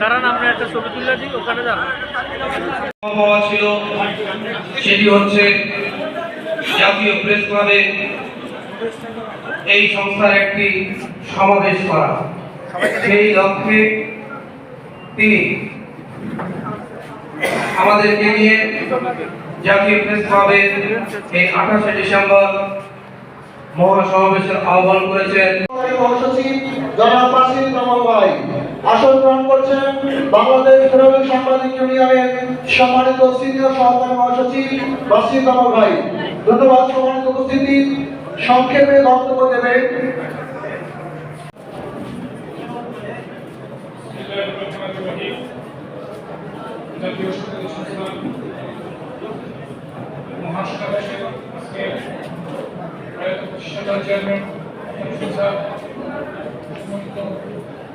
দাঁড়ান আমরা একটা ছবি তুলে দিই ওখানে যান। ছিল সেটি হচ্ছে জাতীয় প্রেস ক্লাবে এই সংস্থার একটি সমাবেশ করা। সেই লক্ষ্যে তিনি আমাদেরকে নিয়ে জাতীয় প্রেস ক্লাবের এই আঠাশে ডিসেম্বর মহাসমাবেশের আহ্বান করেছেন। মহাসচিব জনাব বাসির কামাল ভাই। আসন গ্রহণ করছেন বাংলাদেশ ফেডারেল সাংবাদিক ইউনিয়নের সম্মানিত সিনিয়র সহকারী মহাসচিব বাসির কামাল ভাই। ধন্যবাদ সম্মানিত উপস্থিতি। সংক্ষেপে বক্তব্য দেবেন। চেয়ারম্যান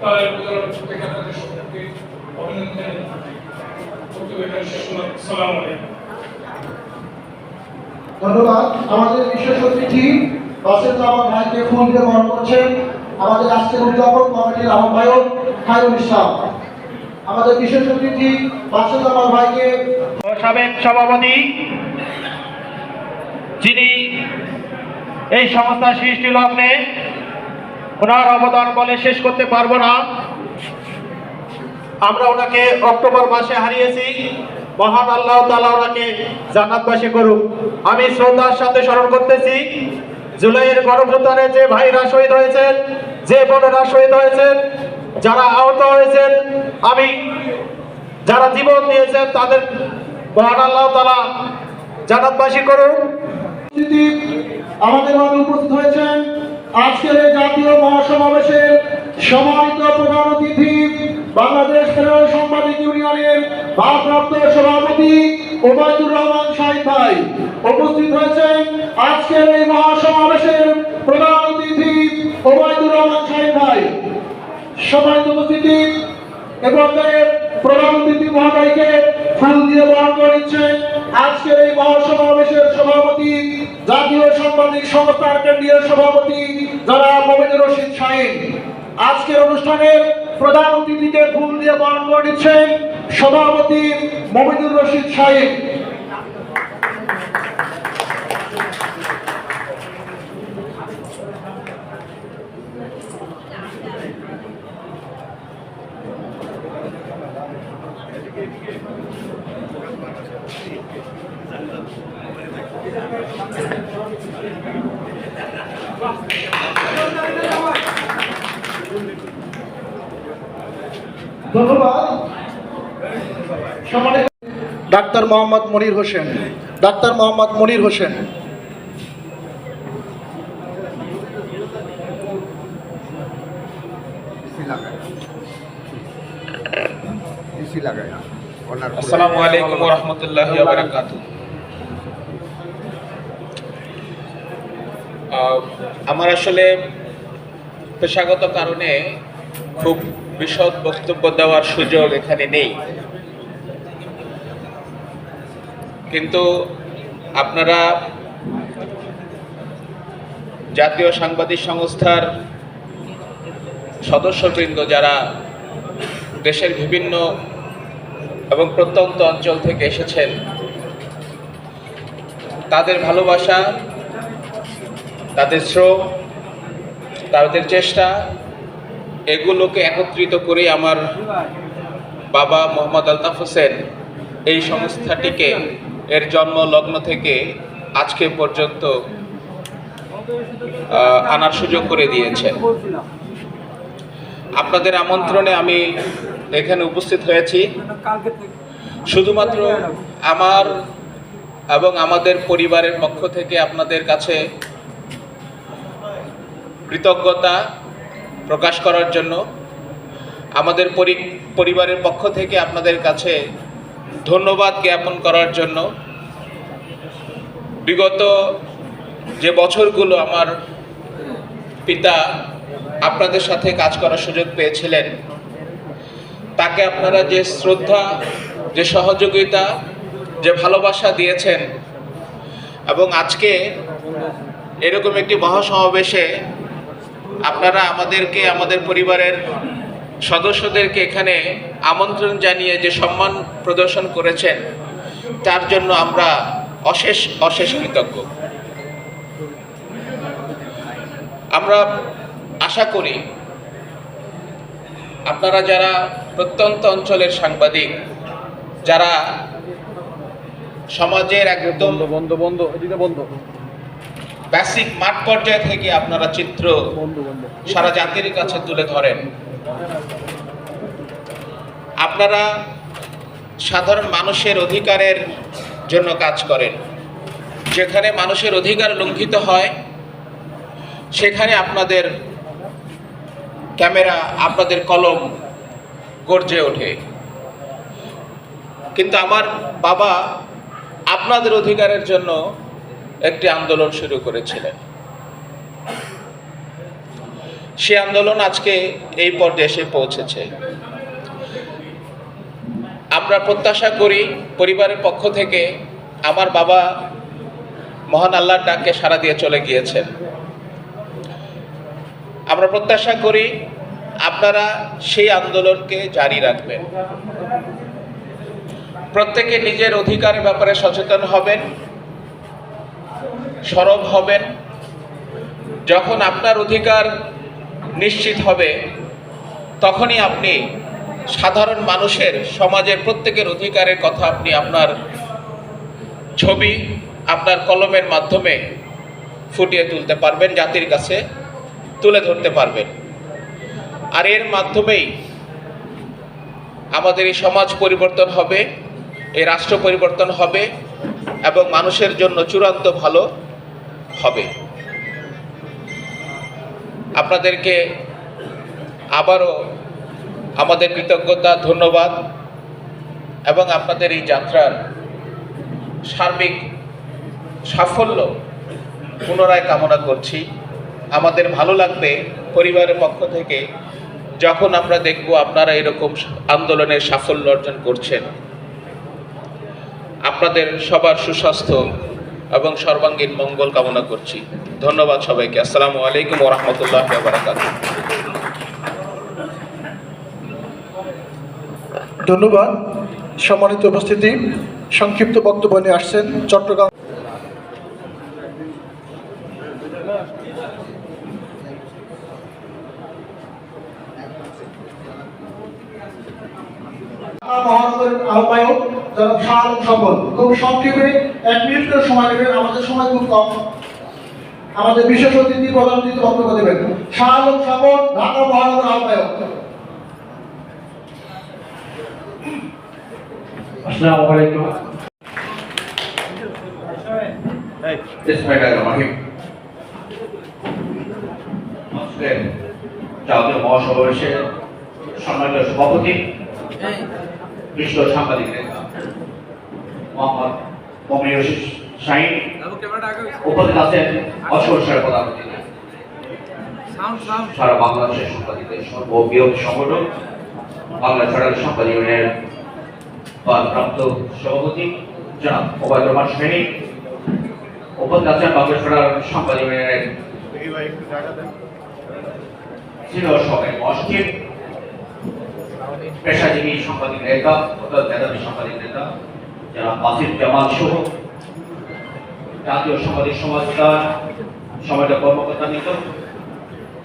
তার সকলকে অভিনন্দন ধন্যবাদ। আমাদের বিশেষ অতিথি বাসের কামাল ভাইকে ফুল দিয়ে বরণ করছেন। আমাদের আজকের উদ্যাপন কমিটির আহ্বায়ক খায়রুল ইসলাম। আমাদের বিশেষ অতিথি বাসের কামাল ভাইকে সাবেক সভাপতি যিনি এই সংস্থা সৃষ্টি লগ্নে ওনার অবদান বলে শেষ করতে পারব না। আমরা ওনাকে অক্টোবর মাসে হারিয়েছি। মহান আল্লাহ তালা ওনাকে জান্নাতবাসী করুক। আমি শ্রদ্ধার সাথে স্মরণ করতেছি, জুলাইয়ের গণভ্যুত্থানে যে ভাইরা শহীদ হয়েছেন, যে বোনেরা শহীদ হয়েছেন, যারা আহত হয়েছেন, আমি যারা জীবন দিয়েছেন, তাদের মহান আল্লাহ তালা জান্নাতবাসী করুক। আমাদের উপস্থিত হয়েছেন আজকের জাতীয় মহাসমাবেশের সম্মানিত প্রধান অতিথি বাংলাদেশ ফেডারেল সাংবাদিক ইউনিয়নের ভারপ্রাপ্ত সভাপতি ওবায়দুর রহমান শাহিদ ভাই উপস্থিত হয়েছেন আজকের এই মহাসমাবেশের প্রধান অতিথি ওবায়দুর রহমান শাহিদ ভাই। সম্মানিত উপস্থিতি এবং প্রধান অতিথি মহোদয়কে ফুল দিয়ে বরণ করে নিচ্ছেন আজকের সভাপতি, জাতীয় সাংবাদিক সংস্থার কেন্দ্রীয় সভাপতি যারা মোমিনুর রশিদ শাহিন। আজকের অনুষ্ঠানের প্রধান অতিথিকে ফুল দিয়ে বরণ সভাপতি মোমিনুর রশিদ শাহিন। ডাক্তার মোহাম্মদ মনির হোসেন। ডাক্তার মোহাম্মদ মনির হোসেন। আসসালামু আলাইকুম রহমতুল্লাহ বারাকাত আমার আসলে পেশাগত কারণে খুব বিশদ বক্তব্য দেওয়ার সুযোগ এখানে নেই। কিন্তু আপনারা জাতীয় সাংবাদিক সংস্থার সদস্যবৃন্দ যারা দেশের বিভিন্ন এবং প্রত্যন্ত অঞ্চল থেকে এসেছেন, তাদের ভালোবাসা তাদের শ্রম, তাদের চেষ্টা, এগুলোকে একত্রিত করে আমার বাবা মোহাম্মদ আলতাফ হোসেন এই সংস্থাটিকে, এর জন্ম লগ্ন থেকে আজকে পর্যন্ত আনার সুযোগ করে দিয়েছেন। আপনাদের আমন্ত্রণে আমি এখানে উপস্থিত হয়েছি। শুধুমাত্র আমার এবং আমাদের পরিবারের পক্ষ থেকে আপনাদের কাছে কৃতজ্ঞতা প্রকাশ করার জন্য আমাদের পরি- পরিবারের পক্ষ থেকে আপনাদের কাছে ধন্যবাদ জ্ঞাপন করার জন্য। বিগত যে বছরগুলো আমার পিতা আপনাদের সাথে কাজ করার সুযোগ পেয়েছিলেন, তাকে আপনারা যে শ্রদ্ধা, যে সহযোগিতা, যে ভালোবাসা দিয়েছেন এবং আজকে এরকম একটি মহাসমাবেশে আপনারা আমাদেরকে, আমাদের পরিবারের সদস্যদেরকে এখানে আমন্ত্রণ জানিয়ে যে সম্মান প্রদর্শন করেছেন, তার জন্য আমরা অশেষ অশেষ কৃতজ্ঞ। আমরা আশা করি আপনারা যারা প্রত্যন্ত অঞ্চলের সাংবাদিক, যারা সমাজের একদম বন্ধ বন্ধ এদিকে বন্ধ। বেসিক মাঠ পর্যায় থেকে আপনারা চিত্র সারা জাতির কাছে তুলে ধরেন। আপনারা সাধারণ মানুষের অধিকারের জন্য কাজ করেন। যেখানে মানুষের অধিকার লঙ্ঘিত হয় সেখানে আপনাদের ক্যামেরা আপনাদের কলম গর্জে ওঠে। কিন্তু আমার বাবা আপনাদের অধিকারের জন্য একটি আন্দোলন শুরু করেছিলেন। সে আন্দোলন আজকে এই পর্যায়ে এসে পৌঁছেছে। আমরা প্রত্যাশা করি পরিবারের পক্ষ থেকে আমার বাবা মহান আল্লাহর ডাককে সাড়া দিয়ে চলে গিয়েছেন। আমরা প্রত্যাশা করি আপনারা সেই আন্দোলনকে জারি রাখবেন। প্রত্যেকে নিজের অধিকারের ব্যাপারে সচেতন হবেন। সরব হবেন। যখন আপনার অধিকার নিশ্চিত হবে, তখনই আপনি সাধারণ মানুষের, সমাজের প্রত্যেকের অধিকারের কথা আপনি আপনার ছবি, আপনার কলমের মাধ্যমে ফুটিয়ে তুলতে পারবেন, জাতির কাছে তুলে ধরতে পারবেন। আর এর মাধ্যমেই আমাদের এই সমাজ পরিবর্তন হবে, এই রাষ্ট্র পরিবর্তন হবে এবং মানুষের জন্য চূড়ান্ত ভালো হবে। আপনাদেরকে আবারও আমাদের কৃতজ্ঞতা, ধন্যবাদ এবং আপনাদের এই যাত্রার সার্বিক সাফল্য পুনরায় কামনা করছি। আমাদের ভালো লাগবে পরিবারের পক্ষ থেকে যখন আমরা দেখব আপনারা এরকম আন্দোলনের সাফল্য অর্জন করছেন। আপনাদের সবার সুস্বাস্থ্য এবং সর্বাঙ্গীন মঙ্গল কামনা করছি। ধন্যবাদ সবাইকে। আসসালামু আলাইকুম ওরহমতুল্লাহ বারাকাত ধন্যবাদ। সম্মানিত উপস্থিতি সংক্ষিপ্ত বক্তব্য নিয়ে আসছেন চট্টগ্রাম মহানগরের আহ্বায়ক যারা আলম সম্পদ খুব সংক্ষেপে এক মিনিট করে সময় নেবেন আমাদের সময় খুব কম। আমাদের বিশেষ অতিথি প্রধান অতিথি বক্তব্য দেবেন শাহ সম্পদ ঢাকা মহানগর আহ্বায়ক। আসসালামু আলাইকুম। জাতীয় মহাসমাবেশের সম্মানিত সভাপতি বিশ্ব সাংবাদিক। নেতা মোহাম্মদ মমিনুর শাহিন উপস্থিত আছেন অসহসার প্রধান অতিথি। সারা বাংলাদেশের সাংবাদিকদের সর্ববৃহৎ সংগঠন বাংলা ছাড়ার সাংবাদিক ইউনিয়নের প্রাপ্ত সভাপতি জনাব ওবায়দুর রহমান শাহিন উপস্থিত আছেন বাংলাদেশ ছাড়ার সাংবাদিক ইউনিয়নের সিনিয়র সবাই মসজিদ পেশাজীবী সাংবাদিক নেতা অর্থাৎ মেধাবী সাংবাদিক নেতা যারা বাসির জামাল সহ জাতীয় সাংবাদিক সমাজতার সমাজের কর্মকর্তা নিত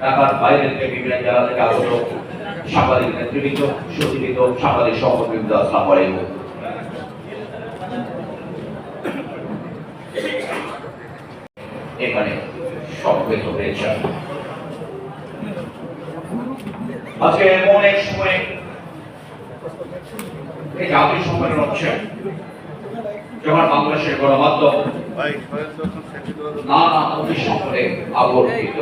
ঢাকার বাইরে থেকে বিভিন্ন জেলা থেকে আগত সাংবাদিক নেতৃবৃন্দ সচিবিত সাংবাদিক সহকর্মীবৃন্দ, আসসালামু আলাইকুম। এখানে সমবেত হয়েছেন আজকে এমন এক সময় এই জাতীয় সম্মেলন হচ্ছে। যখন বাংলাদেশের গণমাধ্যম নানা অভিশাপে আবর্তিত।